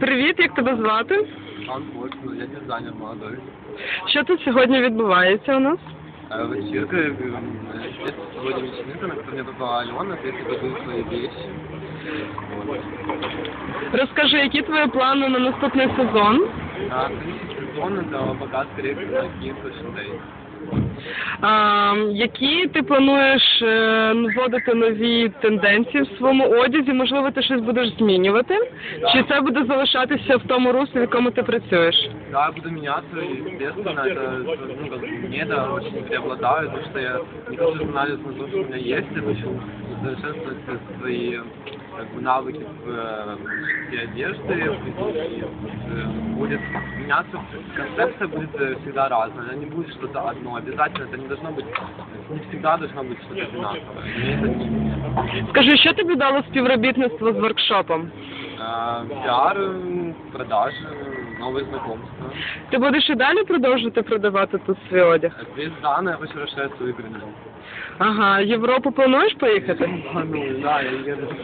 Привіт, як тебе звати? Ан Фокс, я дизайнер молодой. Що тут сьогодні відбувається у нас? Э, Вечерка, э, здесь сегодня вечеринка, на которой мне попала Алена, здесь я даю свои вещи. Вот. Розкажи, які твої плани на наступний сезон? А следующий сезон это показ коллекции на Games Fashion Day. А, які ти плануєш е, вводити нові тенденції в своєму одязі? Можливо, ти щось будеш змінювати? Чи це буде залишатися в тому руслі, в якому ти працюєш? Да, я буду меняться, и, естественно, это, ну, как бы, мне это очень преобладает, потому что я не хочу останавливаться на том, что у меня есть, я хочу совершенствовать свои как бы, навыки в э, шитье одежды, и, э, будет меняться, концепция будет э, всегда разная, она не будет что-то одно, обязательно это не должно быть, не всегда должно быть что-то одинаковое, мне это не Скажи, що тобі дало співробітництво з воркшопом? Э, пиар, э, продажи, новые знакомства. Ти будеш і далі продовжувати продавати тут свій одяг? Здесь да, но я хочу расширять свою игру. Ага, Європу плануєш поїхати? Ну, да, я еду.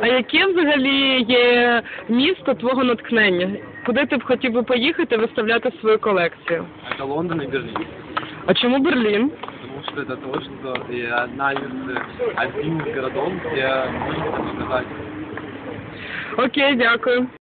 А яке взагалі є місто твого натхнення? Куди ти б хотів би поїхати виставляти свою колекцію? Это Лондон и Берлин. А чому Берлін? Потому что это то, что и одна из, один из городов, где можно показать Окей, дякую.